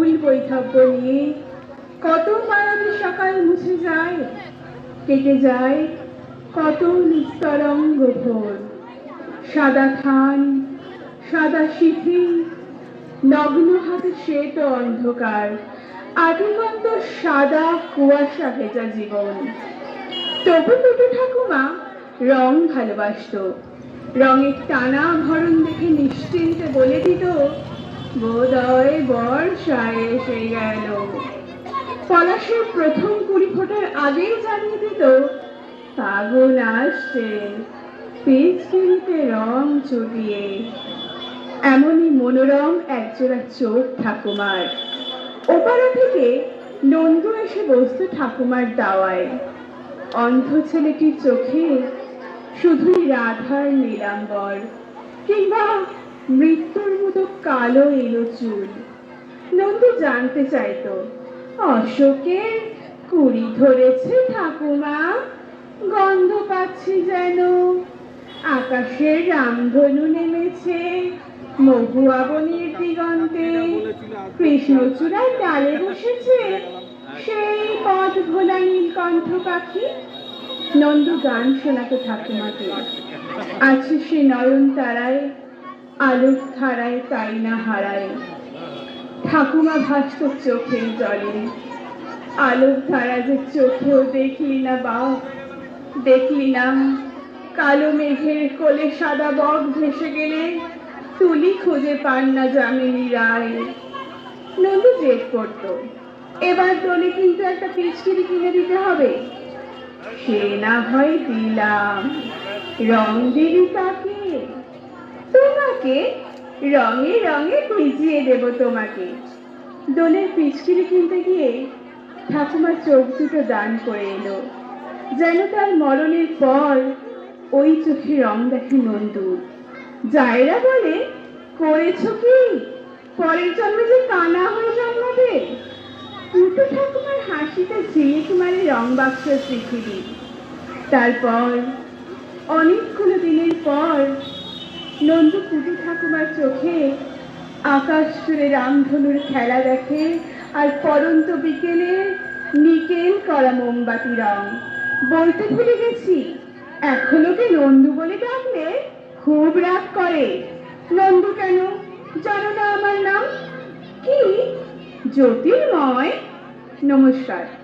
ব্যাকুল বৈধব্য নিয়ে কত মায়াবী সকাল মুছে যায়, কেটে যায় কত নিস্তরঙ্গ ভোর। সাদা থান সাদা সিথি, নগ্ন হাতে শ্বেত অন্ধকার আদিগন্ত সাদা কুয়াশা ভেজা জীবন। তবু টুটু ঠাকুমা রং ভালোবাসতো, রঙের টানা ভরণ দেখে নিশ্চিন্তে বলে দিত বোধহয় বর্ষায় এসে গেল। পলাশের প্রথম কুড়ি ফোটার আগেই জানিয়ে দিত ফাগুন আসছে পিচকিরিতে রং চুটিয়ে এমনই মনোরম একজোড়া চোখ ঠাকুমার। ওপারা থেকে নন্দু এসে বসতো ঠাকুমার দাওয়ায়। অন্ধ ছেলেটির চোখে শুধুই রাধার নীলাম্বর কিংবা মৃত্যুর মতো কালো এলো চুল। নন্দু জানতে চাইতো অশোকের কুড়ি ধরেছে ঠাকুমা, গন্ধ পাচ্ছি যেন। আকাশের রামধনু নেমেছে, মহুয়া বনির দিগন্তে কৃষ্ণচূড়ার ডালে বসেছে, সেই পথ ভোলা নীলকণ্ঠ পাখি। নন্দু গান শোনাতো ঠাকুমাকে। আছে সে নয়ন তারায় আলোক ধারায় তাই না হারায়? ঠাকুমা ভাসত চোখের জলে। আলোক ধারা যে চোখেও দেখলি না বাপ দেখলি না। কালো মেঘের কোলে সাদা বক ভেসে গেলে তুলি খুঁজে পান না যামিনী রায়। নন্দু জেদ করতো। এবার দোলে কিন্তু একটা পিচকিরি কিনে দিতে হবে। সে না হয় দিলাম। রং দিবি তাকে তোমাকে, রঙে রঙে ভিজিয়ে দেব তোমাকে। দোলের পিচকিরি কিনতে গিয়ে ঠাকুমা চোখ দুটো দান করে এলো। যেন তার মরণের পর ওই চোখে রং দেখে নন্দুর জায়রা বলে, করেছ কি? পরের জন্মে যে কানা হয়ে জন্মাবে? দুটো ঠাকুমার হাসিতে ঝিলিক মারে রং বাক্স পৃথিবী তারপর অনেকগুলো দিনের পর নন্দু কুটু ঠাকুমার চোখে আকাশ জুড়ে রামধনুর খেলা দেখে আর পরন্ত বিকেলে নিকেল করা মোমবাতি রং। বলতে ভুলে গেছি, এখনও কি নন্দু বলে ডাকলে খুব রাগ করে। নন্দু কেন? জানো না আমার নাম? কি? জ্যোতির্ময়? নমস্কার।